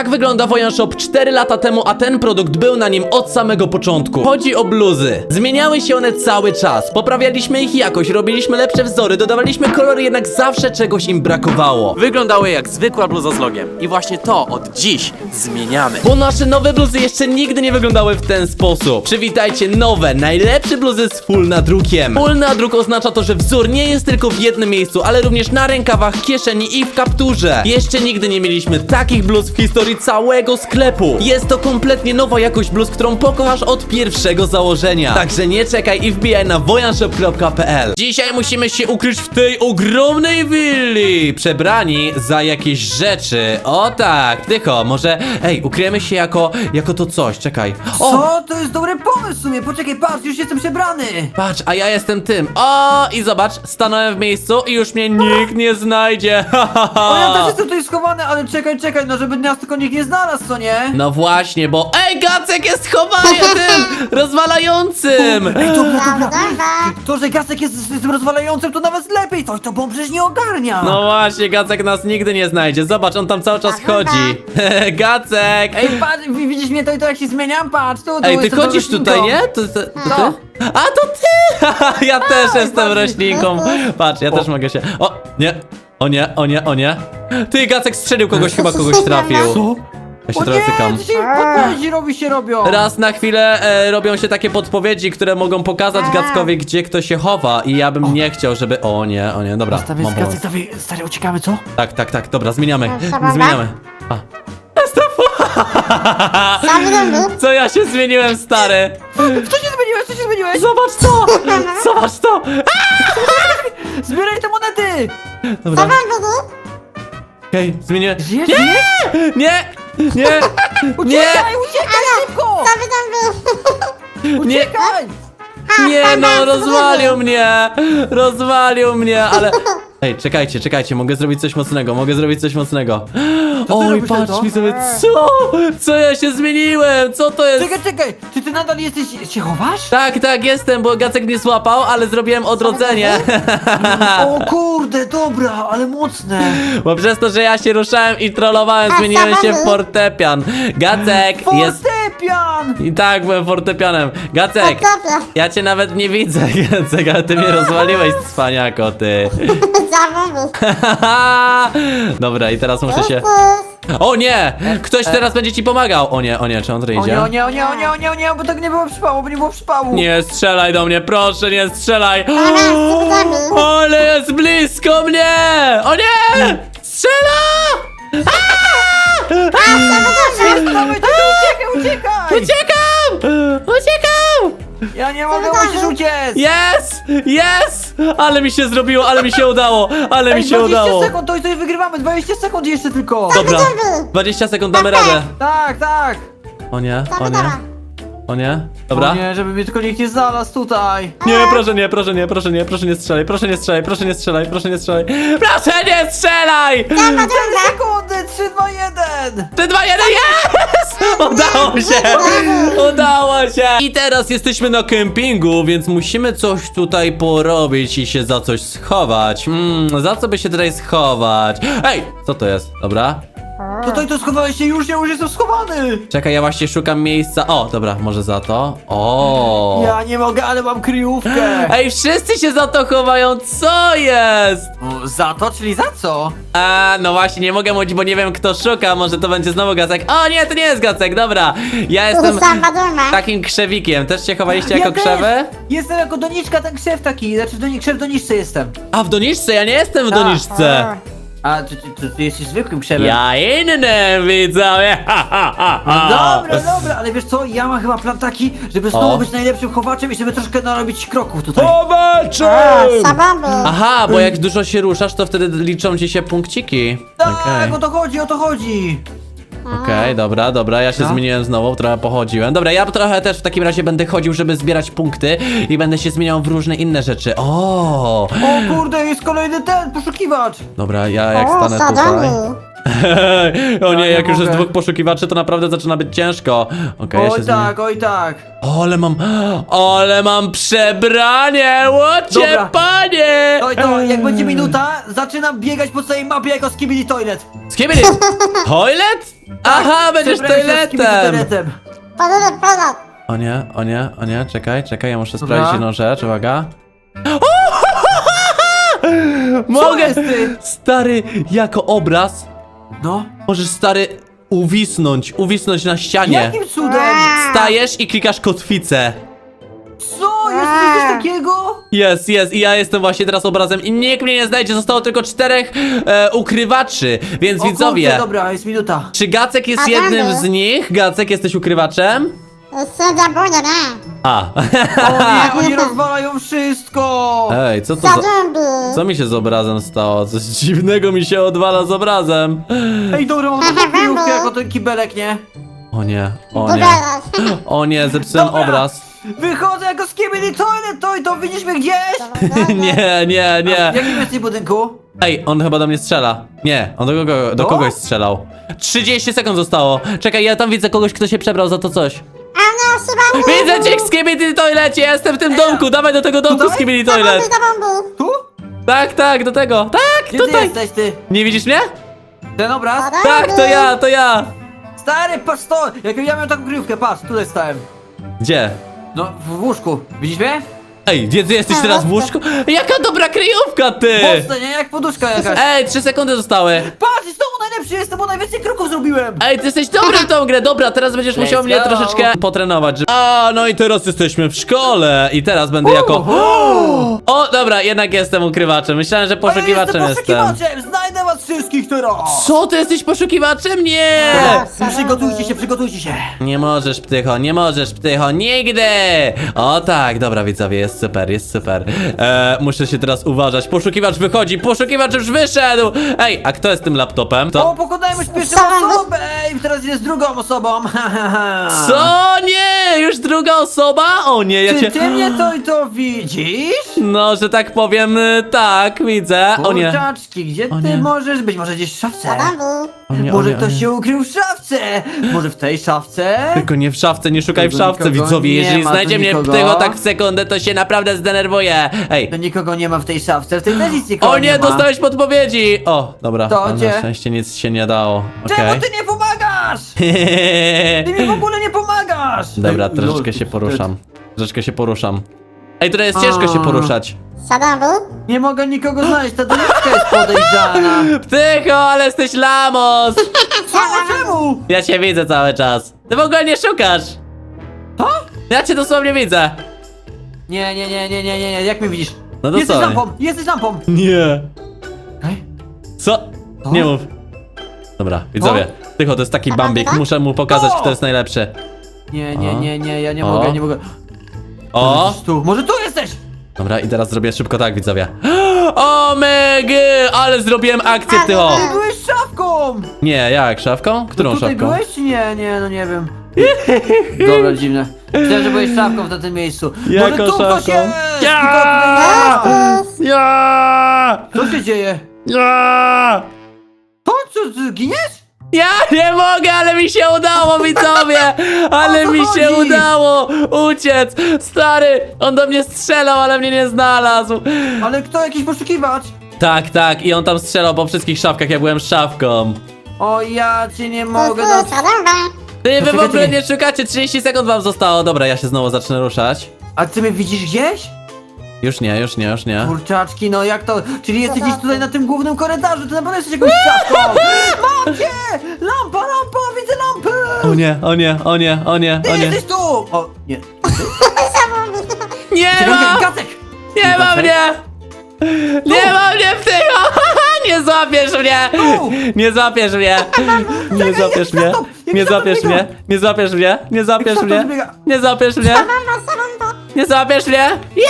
Tak wygląda Wojan Shop 4 lata temu, a ten produkt był na nim od samego początku. Chodzi o bluzy. Zmieniały się one cały czas. Poprawialiśmy ich jakość, robiliśmy lepsze wzory, dodawaliśmy kolory, jednak zawsze czegoś im brakowało. Wyglądały jak zwykła bluza z logiem. I właśnie to od dziś zmieniamy. Bo nasze nowe bluzy jeszcze nigdy nie wyglądały w ten sposób. Przywitajcie nowe, najlepsze bluzy z full nadrukiem. Full nadruk oznacza to, że wzór nie jest tylko w jednym miejscu, ale również na rękawach, kieszeni i w kapturze. Jeszcze nigdy nie mieliśmy takich bluz w historii całego sklepu. Jest to kompletnie nowa jakość bluz, którą pokochasz od pierwszego założenia. Także nie czekaj i wbijaj na wojanshop.pl. Dzisiaj musimy się ukryć w tej ogromnej willi, przebrani za jakieś rzeczy. O tak, tycho, może, ej, ukryjemy się jako, jako to coś, czekaj. O, Co? To jest dobry pomysł w sumie. Poczekaj, patrz, już jestem przebrany. patrz, a ja jestem tym. O, i zobacz, stanąłem w miejscu i już mnie nikt nie znajdzie. O, ja też jestem tutaj schowany, ale czekaj, czekaj, no żeby nas tylko nikt nie znalazł, co nie? No właśnie, bo ej, Gacek jest chowany tym rozwalającym. Ej, dobra, dobra. Dobra. To, że Gasek jest z z tym rozwalającym, to nawet lepiej. Coś to bomb przecież nie ogarnia. No właśnie, Gacek nas nigdy nie znajdzie. Zobacz, on tam cały czas chodzi. Gacek! Ej, patrz, wi- widzisz mnie to i to jak się zmieniam? Patrz, tu, tu Ej, ty jestem chodzisz roślinką. tutaj, nie? To, to, to No. A, to ty! ja też jestem roślinką. Patrz, ja też mogę się... O, nie! O nie, o nie, o nie. Ty, Gacek strzelił kogoś, chyba kogoś trafił. Co? Ja się O trochę nie, cykam. to się podpowiedzi robi się robią. Raz na chwilę e, robią się takie podpowiedzi, które mogą pokazać Gackowi, gdzie kto się chowa i ja bym nie chciał, żeby... O nie, o nie, dobra, Stawię mam pomysł. Gasek, dawaj, stary, uciekamy, co? Tak, tak, tak, dobra, zmieniamy, Dobra. zmieniamy. A. Do Co ja się zmieniłem, stary? Co się zmieniłeś, co się zmieniłeś? Zobacz to! Zobacz to! Zbieraj te monety! Dobra, Sami do okej, zmieniłem. Żyjesz, Nie! Nie! Nie! Nie! Uciekaj, uciekaj szybko! Sami do Nie! Uciekaj! Nie no, rozwalił mnie! Rozwalił mnie, ale... Ej, czekajcie, czekajcie, mogę zrobić coś mocnego, mogę zrobić coś mocnego. Oj, robisz, patrz mi sobie, co? Co ja się zmieniłem? Co to jest? Czekaj, czekaj! Czy ty nadal jesteś... się chowasz? Tak, tak, jestem, bo Gacek mnie złapał, ale zrobiłem odrodzenie. O kurde, dobra, ale mocne! Bo przez to, że ja się ruszałem i trollowałem, zmieniłem się w fortepian. Gacek jest... Fortepian! I tak, byłem fortepianem. Gacek, Dobra. ja cię nawet nie widzę, Gacek, ale ty mnie rozwaliłeś, cwaniako, ty. Do Dobra, i teraz muszę się... O nie! Ktoś teraz będzie ci pomagał! O nie, o nie, czy on tutaj O idzie? nie, o nie, o nie, o nie, o nie, o nie, bo tak nie było przypału, bo nie było przypału! Nie strzelaj do mnie, proszę, nie strzelaj! Ale jest blisko mnie! O nie! Strzela! Dawaj, ty, uciekaj, uciekaj! Uciekam! Uciekam! Ja nie mogę, musisz uciec! Jest! Jest! Ale mi się zrobiło, ale mi się udało! Ale mi Ej, się 20 udało! sekund, to, to już wygrywamy, 20 sekund jeszcze tylko! Dobra, 20 sekund damy radę. Tak, tak! O nie, o nie. O nie. Dobra. O nie, żeby mnie tylko nikt nie znalazł tutaj! Nie, proszę nie, proszę nie, proszę nie, proszę nie strzelaj, proszę nie strzelaj, proszę nie strzelaj, proszę nie strzelaj. Proszę nie strzelaj! 4 sekundy, 3, 2, 1! Ty dwa, jeden, jest! Udało się! Udało się! I teraz jesteśmy na kempingu, więc musimy coś tutaj porobić i się za coś schować. Hmm, za co by się tutaj schować? Ej, co to jest? Dobra. Tutaj to schowałeś się już, ja już jestem schowany! Czekaj, ja właśnie szukam miejsca. O, dobra, może za to. O. Ja nie mogę, ale mam kryjówkę! Ej, wszyscy się za to chowają, co jest? O, za to, czyli za co? A, no właśnie, nie mogę mówić, bo nie wiem kto szuka, może to będzie znowu Gacek. O nie, to nie jest Gacek, dobra. Ja jestem takim krzewikiem. Też się chowaliście jako też. krzewy? Jestem jako doniczka, ten krzew taki, znaczy doni krzew doniczce jestem. A w doniczce? Ja nie jestem w Tak. doniczce. A, ty, ty, ty, ty jesteś zwykłym krzewem. Ja innym widzowie. Ha, ha, ha, No ha. dobra, dobra, ale wiesz co, ja mam chyba plan taki, żeby znowu O. być najlepszym chowaczem i żeby troszkę narobić kroków tutaj. Sami Aha, bo jak dużo się ruszasz, to wtedy liczą ci się punkciki. Tak, Okej. o to chodzi, o to chodzi. Okej, dobra, dobra, ja się No. zmieniłem znowu, trochę pochodziłem. Dobra, ja trochę też w takim razie będę chodził, żeby zbierać punkty i będę się zmieniał w różne inne rzeczy. O! O kurde, jest kolejny ten, poszukiwacz. Dobra, ja jak O, stanę tutaj. sadamy. O nie, Ja nie jak już jest mogę. dwóch poszukiwaczy, to naprawdę zaczyna być ciężko. Okej, ja Oj zmienię. tak, oj tak. O, ale mam, ale mam przebranie, łocie Dobra. panie! Oj to, jak będzie minuta, zaczynam biegać po całej mapie jako skibidi toilet. Skibidi! Toilet? Aha, będziesz Przebrałem się skibidi toiletem! toiletem. Podaj. O nie, o nie, o nie, czekaj, czekaj, ja muszę Dobra. sprawdzić jedną rzecz, uwaga. Co Mogę! jest ty? Stary, jako obraz No. możesz, stary, uwisnąć, uwisnąć na ścianie. Jakim cudem? Stajesz i klikasz kotwicę. Co? Jest coś takiego? Jest, jest, i ja jestem właśnie teraz obrazem i nikt mnie nie znajdzie, zostało tylko czterech e, ukrywaczy, więc O widzowie, Kurczę, dobra, jest minuta. czy Gacek jest A jednym z nich? Gacek, jesteś ukrywaczem? Sędzia budę, nie? A, O nie, oni rozwalają wszystko! ej, co to za... Zadumbi. Co mi się z obrazem stało? Coś dziwnego mi się odwala z obrazem. Ej, dobra, mam taką kryjówkę jako ten kibelek, nie? O nie, o nie, o nie, zepsułem Dobra. obraz. Wychodzę jako skibidi toilet, to i to widzisz mnie gdzieś? Nie, nie, W nie. jakim jesteś budynku? Ej, on chyba do mnie strzela. Nie, on do, kogo, do kogoś strzelał. 30 sekund zostało. Czekaj, ja tam widzę kogoś, kto się przebrał za to coś. A no, nie. Widzę cię w Skibidi Toilecie, ja jestem w tym domku, dawaj do tego domku Tutaj? Skibidi Zadumbi, Toilet. zadumbi. Tu? Tak, tak, do tego. Tak, Gdzie ty tutaj. jesteś, ty? Nie widzisz mnie? Ten obraz? Zadumbi. Tak, to ja, to ja. Stary, patrz to! Jak ja miałem taką kryjówkę, patrz, tutaj stałem. Gdzie? No, w łóżku. Widzisz mnie? Ej, gdzie ty jesteś teraz w łóżku? Jaka dobra kryjówka, ty! Mocne, nie? Jak poduszka jakaś. Ej, 3 sekundy zostały. Patrz, z domu najlepszy jestem, bo najwięcej kroków zrobiłem! Ej, ty jesteś dobry w tą grę, dobra, teraz będziesz Let's musiał mnie go. troszeczkę potrenować. żeby- A, no i teraz jesteśmy w szkole i teraz będę jako... O, dobra, jednak jestem ukrywaczem, myślałem, że poszukiwaczem jestem jestem. poszukiwaczem! Znajdę wszystkich teraz! Co, ty jesteś poszukiwaczem? Nie! Dobra, Przygotujcie się, przygotujcie się! Nie możesz, ptycho, nie możesz, ptycho, nigdy! O tak, dobra widzowie, jest super, jest super. E, muszę się teraz uważać. Poszukiwacz wychodzi, poszukiwacz już wyszedł! Ej, a kto jest tym laptopem? O, To... pokonajmy już pierwszą osobę! Ej, teraz jest drugą osobą! Co? Nie! Już druga osoba? O nie, ja Czy cię... ty mnie to i to widzisz? No, że tak powiem, y, tak, widzę. O nie. Kurczaczki, gdzie O ty nie. możesz być? Może gdzieś w szafce? O nie, o Może nie, o ktoś nie. się ukrył w szafce? Może w tej szafce? Tylko nie w szafce, nie szukaj w Nikogo, szafce, widzowie. nie Jeżeli ma tu znajdzie mnie nikogo. ptycho tak w sekundę, to się naprawdę zdenerwuję. Ej, To nikogo nie ma w tej szafce, w tej też nic nikogo O nie, ma. dostałeś podpowiedzi! O, dobra, To gdzie? na szczęście nic się nie dało. Czemu Okej. ty nie pomagasz? Ty mi w ogóle nie pomagasz! Dobra, Ej, troszeczkę lol, się poruszam. Troszeczkę się poruszam. Ej, tutaj jest ciężko się A. poruszać. Zadumbi. Nie mogę nikogo znaleźć, ta doniczka jest podejrzana. Ptycho, ale jesteś lamos! Co? Czemu? Ja cię widzę cały czas. Ty w ogóle nie szukasz! To? Ja cię dosłownie widzę. Nie, nie, nie, nie, nie, nie, nie, jak mnie widzisz? No to jesteś sorry. lampą, jesteś lampą! Nie. Ej, Co? To? Nie mów. Dobra, widzowie. Tycho, to jest taki A bambik. Muszę mu pokazać, O! kto jest najlepszy. Nie, nie, nie, nie, ja nie O. mogę, nie mogę. O! Tu, może tu jesteś! Dobra, i teraz zrobię szybko tak, widzowie. O mega! Ale zrobiłem akcję, Tycho! Ty byłeś szafką! Nie, jak? Szafką? Którą no tutaj szafką? byłeś czy nie? Nie, no nie wiem. Dobra, dziwne. Myślałem, że byłeś szafką w tym miejscu. Jaką Może tu ktoś szafką? jest! Ja! Ja! Co się dzieje? Ja! Chodź, co, ty giniesz? Ja nie mogę, ale mi się udało, widzowie! Ale mi się chodzi? udało uciec! Stary, on do mnie strzelał, ale mnie nie znalazł. Ale kto, jakiś poszukiwacz? Tak, tak, i on tam strzelał po wszystkich szafkach, ja byłem szafką. O, ja cię nie mogę zadumbi. Ty wy w ogóle czekaj. nie szukacie, 30 sekund wam zostało. Dobra, ja się znowu zacznę ruszać. A ty mnie widzisz gdzieś? Już nie, już nie, już nie. Kurczaczki, no jak to? Czyli jesteś gdzieś tutaj na tym głównym korytarzu, ty na pewno jesteś jakąś szafką! Mam cię! Lampa, lampa, widzę lampę! O nie, o nie, o nie, o nie, Ty o nie. jesteś tu! O, nie. Nie Czekaj, ma! Gacek! Nie ma mnie! Nie ma mnie w tego! Nie złapiesz mnie! Tu! Nie złapiesz mnie! Nie złapiesz mnie! stop! Jak Nie stop złapiesz biega? mnie! Nie złapiesz mnie! Nie złapiesz mnie! biega? Nie złapiesz mnie! Zadumbi, zadumbi. Nie złapiesz mnie! Ja!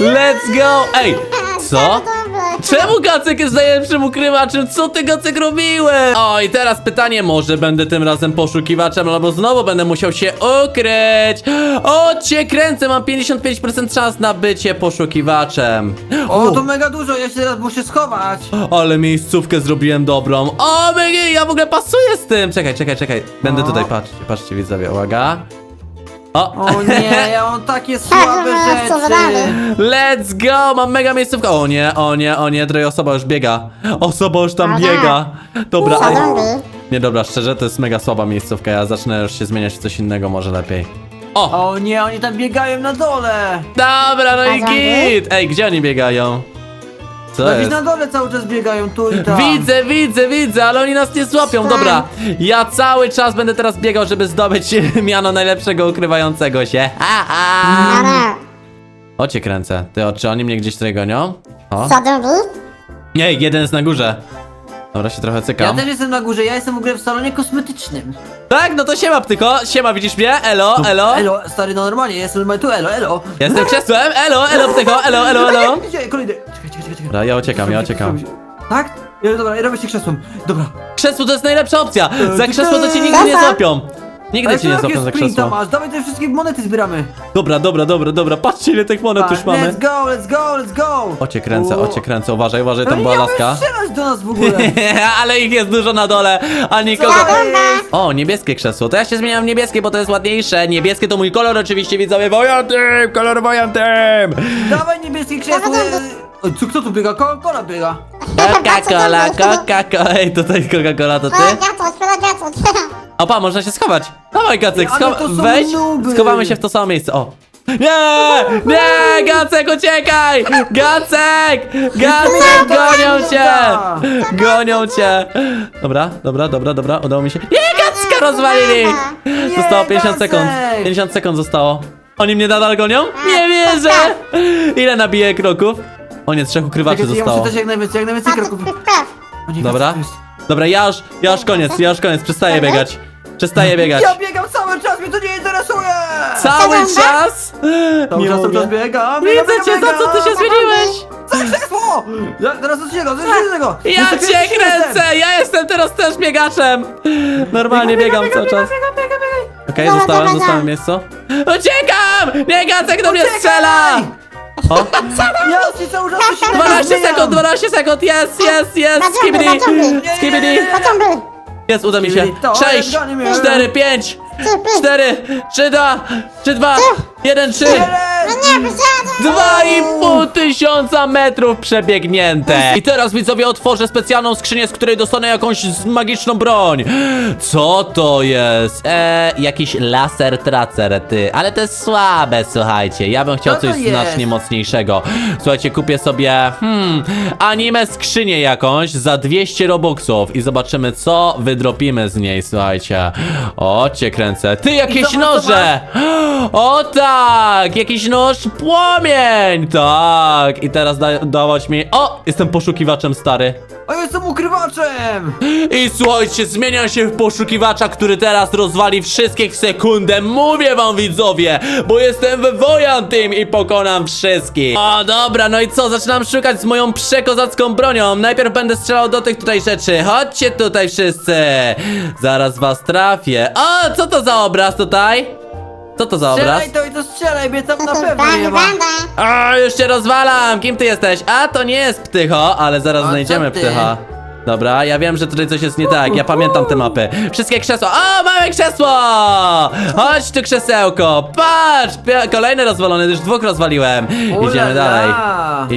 Let's go! Ej! Co? Zadumbi. Czemu Gacek jest najlepszym ukrywaczem? Co ty Gacek robiłeś? O i teraz pytanie, może będę tym razem poszukiwaczem, albo znowu będę musiał się ukryć. O cię kręcę, mam 55% szans na bycie poszukiwaczem. O, to mega dużo, ja się teraz muszę schować. Ale miejscówkę zrobiłem dobrą. O, mega, ja w ogóle pasuję z tym. Czekaj, czekaj, czekaj. Będę O. tutaj, patrzcie, patrzcie widzowie, uwaga. O, O nie, ja mam takie słabe Co rzeczy. wydamy? let's go, mam mega miejscówkę. O nie, o nie, o nie, trochę osoba już biega. Osoba już tam Dobra. biega. Dobra, Co zombie? Nie, dobra, szczerze, to jest mega słaba miejscówka. Ja zacznę już się zmieniać w coś innego, może lepiej. O! O nie, oni tam biegają na dole. Dobra, no i A zombie? git! Ej, gdzie oni biegają? Co Jakieś jest? na dole cały czas biegają tu i tam. Widzę, widzę, widzę, ale oni nas nie złapią. Dobra, ja cały czas będę teraz biegał, żeby zdobyć miano najlepszego ukrywającego się. Ha, ha. O cię kręcę. Ty, o, czy oni mnie gdzieś tutaj gonią? O. Co? Nie, jeden jest na górze. Dobra, się trochę Ja cykam. też jestem na górze, ja jestem w ogóle w salonie kosmetycznym. Tak, no to siema, ptyko. Siema, widzisz mnie? Elo, elo. Elo, stary, no normalnie, jestem tu, elo, elo. Jestem krzesłem. Elo, elo, ptyko. Elo, elo, elo. Gdzie, kolejny. Dobra, ja uciekam, ja uciekam. Tak? Ja, dobra, ja robię się krzesłem. Dobra. Krzesło to jest najlepsza opcja. Za ty, krzesło to cię nigdy nie Dobra. złapią. Nigdy cię nie złapią za krzesło. masz? Dawaj te wszystkie monety zbieramy. Dobra, dobra, dobra, dobra. Patrzcie ile tych monet już Tak, mamy. Let's go, let's go, let's go. O cię kręcę, U. o cię kręcę. Uważaj, uważaj, tam nie była laska. strzelać do nas w ogóle. Ale ich jest dużo na dole, a nikogo... Co? O, niebieskie krzesło. To ja się zmieniam w niebieskie, bo to jest ładniejsze. Niebieskie to mój kolor oczywiście, widzowie. Wojantem, kolor wojantem. Dawaj niebieskie krzesło. O, co, kto tu biega? Coca-Cola biega. Coca-Cola, Coca-Cola. Ej, tutaj Coca-Cola to ty? O, gatos, o, gatos. Opa, można się schować. Dawaj, Gacek, Ale są wejdź. nuby. Schowamy się w to samo miejsce. O. Nie! Nie! Gacek, uciekaj! Gacek! Gacek, gonią cię! Gonią cię! Dobra, dobra, dobra, dobra, udało mi się. Nie, Gacka rozwalili! Zostało 50 sekund. Gacek! 50 sekund zostało. Oni mnie nadal gonią? Nie wierzę! Ile nabiję kroków? O nie, trzech ukrywaczy Czekajcie, ja muszę zostało. też jak najwięcej, jak najwięcej kroków. O nie, Dobra. co to jest? Dobra, ja już, ja już koniec, ja już koniec, przestaję biegać. Przestaję biegać. Ja biegam cały czas, mnie to nie interesuje! Cały Dobra. czas? Cały Nie czas, cały czas mogę. biegam, Widzę biegam, cię, za biegam. co ty się zmieniłeś? Co krzesło? Ja, teraz do czego, do czego? Ja Jestem cię pierwszy kręcę! Ja jestem teraz też biegaczem! Normalnie biegam cały czas. Biegam, biegam, biegam. Okej, Dobra, zostałem, dobra, zostałem miejsce. Uciekam! Nie, Gacek do mnie Uciekaj! strzela! O, Ja się cały czas siebie 12 zmieniam. sekund, 12 sekund, jest, jest, jest! Skibidi! Skibidi! Zombie? Jest, uda mi się. Skibidi, to 6, jest, goni mnie. 4, 5, Ty, ty. 4, 3, 2, 3, 2, 1, 3. No nie, wysiadam. Dwa i pół tysiąca metrów przebiegnięte I teraz widzowie otworzę specjalną skrzynię, z której dostanę jakąś z- magiczną broń Co to jest? Eee, jakiś laser tracer, ty Ale to jest słabe, słuchajcie Ja bym chciał Co to coś jest? znacznie mocniejszego Słuchajcie, kupię sobie, hmm, anime skrzynię jakąś za 200 robuxów I zobaczymy, co wydropimy z niej, słuchajcie O, cię kręcę Ty, jakieś noże! O tak! Jakiś nóż płomień! Tak! I teraz da dawać mi... O! Jestem poszukiwaczem stary. O, jestem ukrywaczem! I słuchajcie, zmienia się w poszukiwacza, który teraz rozwali wszystkich w sekundę. Mówię wam widzowie, bo jestem w Wojan Team i pokonam wszystkich. O dobra, no i co? Zaczynam szukać z moją przekozacką bronią. Najpierw będę strzelał do tych tutaj rzeczy. Chodźcie tutaj wszyscy. Zaraz was trafię. O, co to za obraz tutaj? Co to za obraz? Strzelaj to i to strzelaj, mnie tam na To pewno nie ma. A, już cię rozwalam! Kim ty jesteś? A, to nie jest ptycho, ale zaraz A, znajdziemy ty? ptycha. Dobra, ja wiem, że tutaj coś jest nie tak, ja pamiętam te mapy. Wszystkie krzesła. O, mamy krzesło! Chodź tu krzesełko, patrz! Pia- Kolejne rozwalone, już dwóch rozwaliłem. Ula Idziemy la. dalej.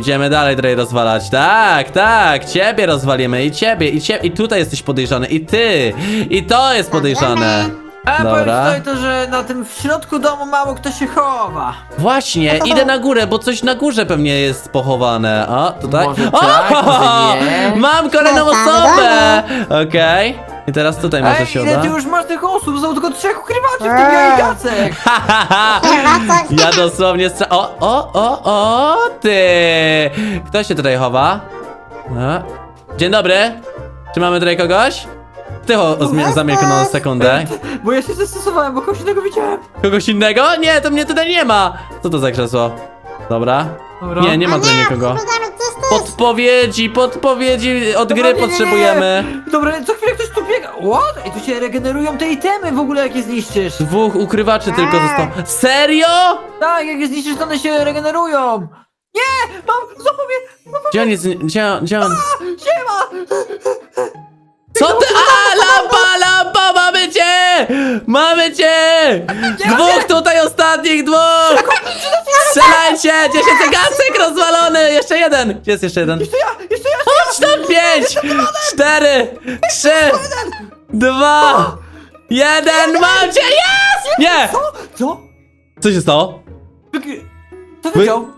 Idziemy dalej tutaj rozwalać. Tak, tak, ciebie rozwalimy i ciebie, i ciebie, i tutaj jesteś podejrzany, i ty. I to jest podejrzane. A powiem Dobra. tutaj to, że na tym w środku domu mało kto się chowa. Właśnie, idę na górę, bo coś na górze pewnie jest pochowane. O, tutaj. Może tak, może nie. Mam kolejną No, osobę! Okej. I teraz tutaj może Ej, się ile uda. ty już masz tych osób? Są tylko trzech ukrywaczy w tym ja i Gacek. Ha, ha, ha. Chyba coś. Ja dosłownie stra... O, o, o, o, ty! Kto się tutaj chowa? A. Dzień dobry. Czy mamy tutaj kogoś? Ty ho- zmi- zamilkł na sekundę. Bo ja się zestresowałem, bo kogoś innego widziałem. Kogoś innego? Nie, to mnie tutaj nie ma! Co to za krzesło? Dobra. Dobra. Nie, nie ma nie, nikogo. Podpowiedzi, podpowiedzi od Dobra, gry nie, nie, nie. potrzebujemy. Dobra, co chwilę ktoś tu biega. What? Ej, tu się regenerują te itemy w ogóle, jak je zniszczysz. Dwóch ukrywaczy tylko Eee. zostało. Serio? Tak, jak je zniszczysz, to one się regenerują. Nie! Mam, zapomnę! Gdzie on jest? Gdzie, gdzie on? Siema! Co ty? A, lampa, lampa, mamy cię! Mamy cię! Dwóch tutaj ostatnich, dwóch! Strzelajcie! 10 gasek rozwalony! Jeszcze jeden! Gdzie jest jeszcze jeden? Jeszcze ja! Jeszcze ja! Chodź tam! Pięć! Cztery! Trzy! Dwa! Jeden! Mam cię! Jest! Nie! Co? Co? Co się stało? Co wygrał?